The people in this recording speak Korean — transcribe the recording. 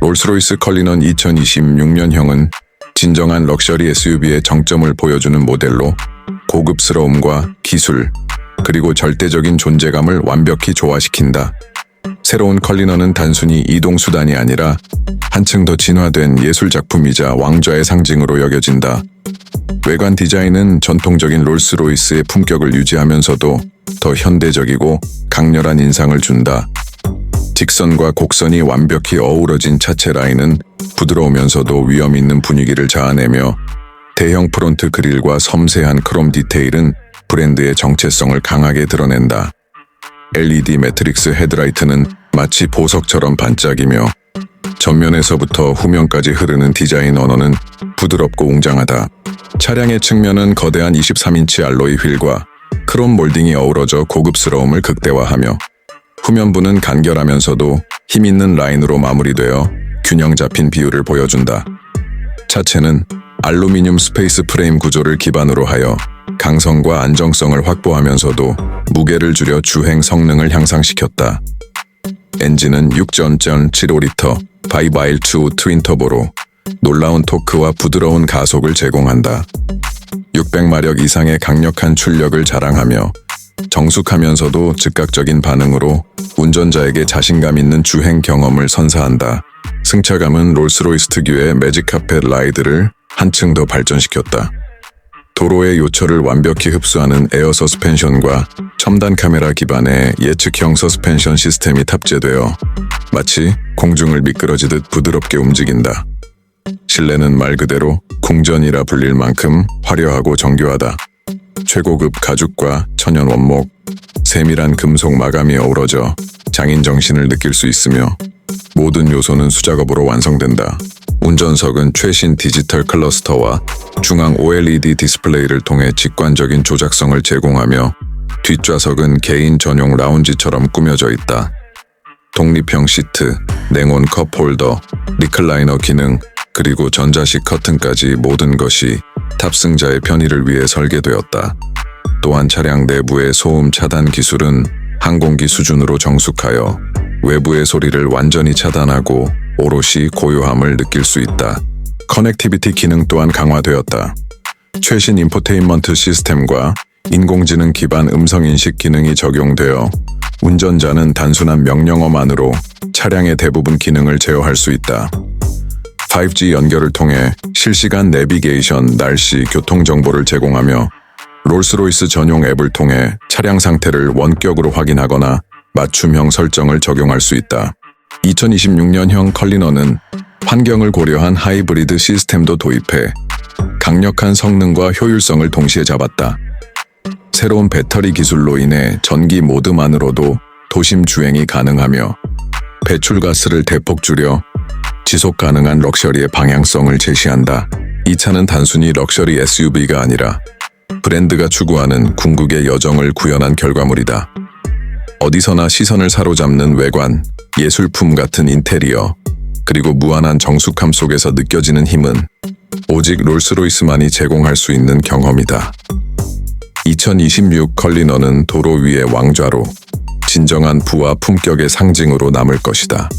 롤스로이스 컬리넌 2026년형은 진정한 럭셔리 SUV의 정점을 보여주는 모델로 고급스러움과 기술, 그리고 절대적인 존재감을 완벽히 조화시킨다. 새로운 컬리넌은 단순히 이동수단이 아니라 한층 더 진화된 예술작품이자 왕좌의 상징으로 여겨진다. 외관 디자인은 전통적인 롤스로이스의 품격을 유지하면서도 더 현대적이고 강렬한 인상을 준다. 직선과 곡선이 완벽히 어우러진 차체 라인은 부드러우면서도 위험 있는 분위기를 자아내며 대형 프론트 그릴과 섬세한 크롬 디테일은 브랜드의 정체성을 강하게 드러낸다. LED 매트릭스 헤드라이트는 마치 보석처럼 반짝이며 전면에서부터 후면까지 흐르는 디자인 언어는 부드럽고 웅장하다. 차량의 측면은 거대한 23인치 알로이 휠과 크롬 몰딩이 어우러져 고급스러움을 극대화하며 후면부는 간결하면서도 힘있는 라인으로 마무리되어 균형 잡힌 비율을 보여준다. 차체는 알루미늄 스페이스 프레임 구조를 기반으로 하여 강성과 안정성을 확보하면서도 무게를 줄여 주행 성능을 향상시켰다. 엔진은 6.75리터 바이바일 2 트윈터보로 놀라운 토크와 부드러운 가속을 제공한다. 600마력 이상의 강력한 출력을 자랑하며 정숙하면서도 즉각적인 반응으로 운전자에게 자신감 있는 주행 경험을 선사한다. 승차감은 롤스로이스 특유의 매직 카펫 라이드를 한층 더 발전시켰다. 도로의 요철을 완벽히 흡수하는 에어 서스펜션과 첨단 카메라 기반의 예측형 서스펜션 시스템이 탑재되어 마치 공중을 미끄러지듯 부드럽게 움직인다. 실내는 말 그대로 궁전이라 불릴 만큼 화려하고 정교하다. 최고급 가죽과 천연 원목, 세밀한 금속 마감이 어우러져 장인 정신을 느낄 수 있으며 모든 요소는 수작업으로 완성된다. 운전석은 최신 디지털 클러스터와 중앙 OLED 디스플레이를 통해 직관적인 조작성을 제공하며 뒷좌석은 개인 전용 라운지처럼 꾸며져 있다. 독립형 시트, 냉온 컵 홀더, 리클라이너 기능, 그리고 전자식 커튼까지 모든 것이 탑승자의 편의를 위해 설계되었다. 또한 차량 내부의 소음 차단 기술은 항공기 수준으로 정숙하여 외부의 소리를 완전히 차단하고 오롯이 고요함을 느낄 수 있다. 커넥티비티 기능 또한 강화되었다. 최신 인포테인먼트 시스템과 인공지능 기반 음성인식 기능이 적용되어 운전자는 단순한 명령어만으로 차량의 대부분 기능을 제어할 수 있다. 5G 연결을 통해 실시간 내비게이션, 날씨, 교통 정보를 제공하며 롤스로이스 전용 앱을 통해 차량 상태를 원격으로 확인하거나 맞춤형 설정을 적용할 수 있다. 2026년형 컬리너는 환경을 고려한 하이브리드 시스템도 도입해 강력한 성능과 효율성을 동시에 잡았다. 새로운 배터리 기술로 인해 전기 모드만으로도 도심 주행이 가능하며 배출가스를 대폭 줄여 지속 가능한 럭셔리의 방향성을 제시한다. 이 차는 단순히 럭셔리 SUV가 아니라 브랜드가 추구하는 궁극의 여정을 구현한 결과물이다. 어디서나 시선을 사로잡는 외관, 예술품 같은 인테리어, 그리고 무한한 정숙함 속에서 느껴지는 힘은 오직 롤스로이스만이 제공할 수 있는 경험이다. 2026 컬리너는 도로 위의 왕좌로 진정한 부와 품격의 상징으로 남을 것이다.